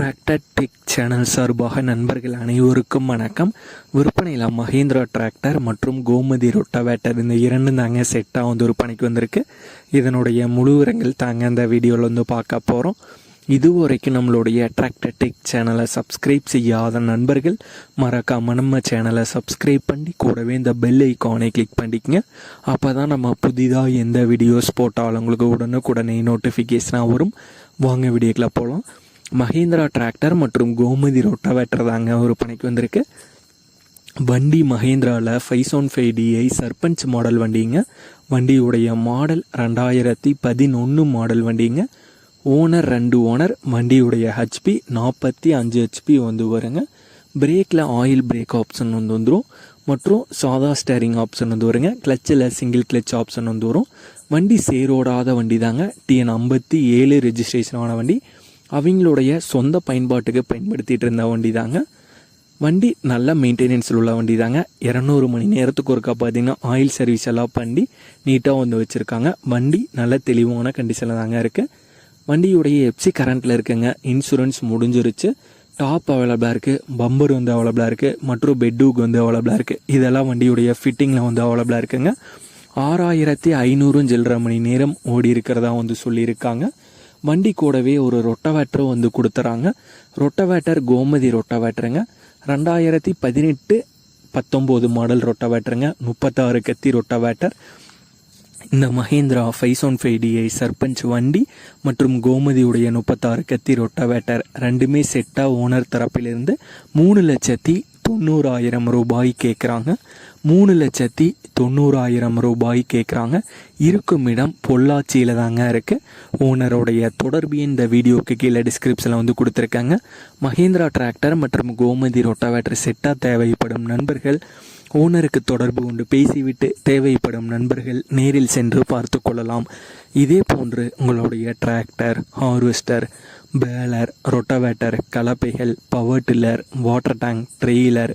Tractor tech channel சார்பாக நண்பர்கள் அனைவருக்கும் வணக்கம். விற்பனையில் மஹேந்திரா டிராக்டர் மற்றும் கோமதி ரொட்டவேட்டர் இந்த இரண்டும் தாங்க செட்டாக வந்து விற்பனைக்கு வந்திருக்கு. இதனுடைய முழு விவரங்கள் தாங்க அந்த வீடியோவில் வந்து பார்க்க போகிறோம் இது வரைக்கும் நம்மளுடைய டிராக்டர் டெக் சேனலை சப்ஸ்கிரைப் செய்யாத நண்பர்கள் மறக்காம நம்ம சேனலை சப்ஸ்கிரைப் பண்ணி கூடவே இந்த பெல் ஐக்கானை கிளிக் பண்ணிக்கங்க. அப்போ தான் நம்ம புதிதாக எந்த வீடியோஸ் போட்டாலும் உங்களுக்கு உடனுக்குடனே நோட்டிஃபிகேஷனாக வரும். வாங்க வீடியோக்கில் போகலாம் மஹேந்திரா டிராக்டர் மற்றும் கோமதி ரொட்டவேட்டர் தாங்க ஒரு பணிக்கு வந்திருக்கு. வண்டி மஹேந்திராவில் five one five DI Sarpanch model வண்டிங்க. வண்டியுடைய மாடல் ரெண்டாயிரத்தி பதினொன்று மாடல் வண்டிங்க. ஓனர் ரெண்டு ஓனர் வண்டியுடைய ஹெச்பி நாற்பத்தி அஞ்சு ஹெச்பி வந்து வருங்க. பிரேக்கில் ஆயில் பிரேக் ஆப்ஷன் வந்து வந்துடும் மற்றும் சாதா ஸ்டேரிங் ஆப்ஷன் வந்து வருங்க. கிளச்சில் சிங்கிள் கிளச் ஆப்ஷன் வந்து வரும். வண்டி சேரோடாத வண்டி தாங்க டிஎன் ஐம்பத்தி ஏழு ரெஜிஸ்ட்ரேஷன் ஆன வண்டி. அவங்களுடைய சொந்த பயன்பாட்டுக்கு பயன்படுத்திகிட்டு இருந்த வண்டி தாங்க வண்டி நல்ல மெயின்டெனன்ஸில் உள்ள வண்டி தாங்க இரநூறு மணி நேரத்துக்கு ஒருக்கா பார்த்தீங்கன்னா ஆயில் சர்வீஸ் எல்லாம் பண்ணி நீட்டாக வந்து வச்சுருக்காங்க. வண்டி நல்ல தெளிவான கண்டிஷனில் தாங்க இருக்குது வண்டியுடைய எப்சி கரண்ட்டில் இருக்குங்க. இன்சூரன்ஸ் முடிஞ்சிருச்சு. டாப் அவைலபிளாக இருக்குது பம்பர் வந்து அவைலபிளாக இருக்குது மற்றும் பெட்டுக்கு வந்து அவைலபிளாக இருக்குது இதெல்லாம் வண்டியுடைய ஃபிட்டிங்கில் வந்து அவைலபிளாக இருக்குங்க. ஆறாயிரத்தி ஐநூறும் சில்லரை மணி நேரம் ஓடி இருக்கிறதா வந்து சொல்லியிருக்காங்க. வண்டி கூடவே ஒரு ரொட்டவேட்டரும் வந்து கொடுத்துறாங்க. ரொட்டவேட்டர் கோமதி ரொட்டவேட்டருங்க. ரெண்டாயிரத்தி பதினெட்டு பத்தொம்போது மாடல் ரொட்டவேட்டருங்க. முப்பத்தாறு கத்தி ரொட்டவேட்டர். இந்த Mahindra five one five DI Sarpanch வண்டி மற்றும் கோமதியுடைய முப்பத்தாறு கத்தி ரொட்டவேட்டர் ரெண்டுமே செட்டாக ஓனர் தரப்பிலிருந்து மூணு லட்சத்தி தொண்ணூறாயிரம் ரூபாய் கேட்குறாங்க மூணு லட்சத்தி தொண்ணூறாயிரம் ரூபாய் கேட்குறாங்க இருக்கும் இடம் பொள்ளாச்சியில் தாங்க இருக்குது ஓனருடைய தொடர்பு இந்த வீடியோக்கு கீழே டிஸ்கிரிப்ஷனில் வந்து கொடுத்துருக்காங்க. மஹேந்திரா டிராக்டர் மற்றும் கோமதி ரொட்டாவேட்டர் செட்டாக தேவைப்படும் நண்பர்கள் ஓனருக்கு தொடர்பு கொண்டு பேசிவிட்டு தேவைப்படும் நண்பர்கள் நேரில் சென்று பார்த்து கொள்ளலாம். இதே போன்று உங்களுடைய tractor harvester baler rotavator கலப்பைகள் power tiller water tank trailer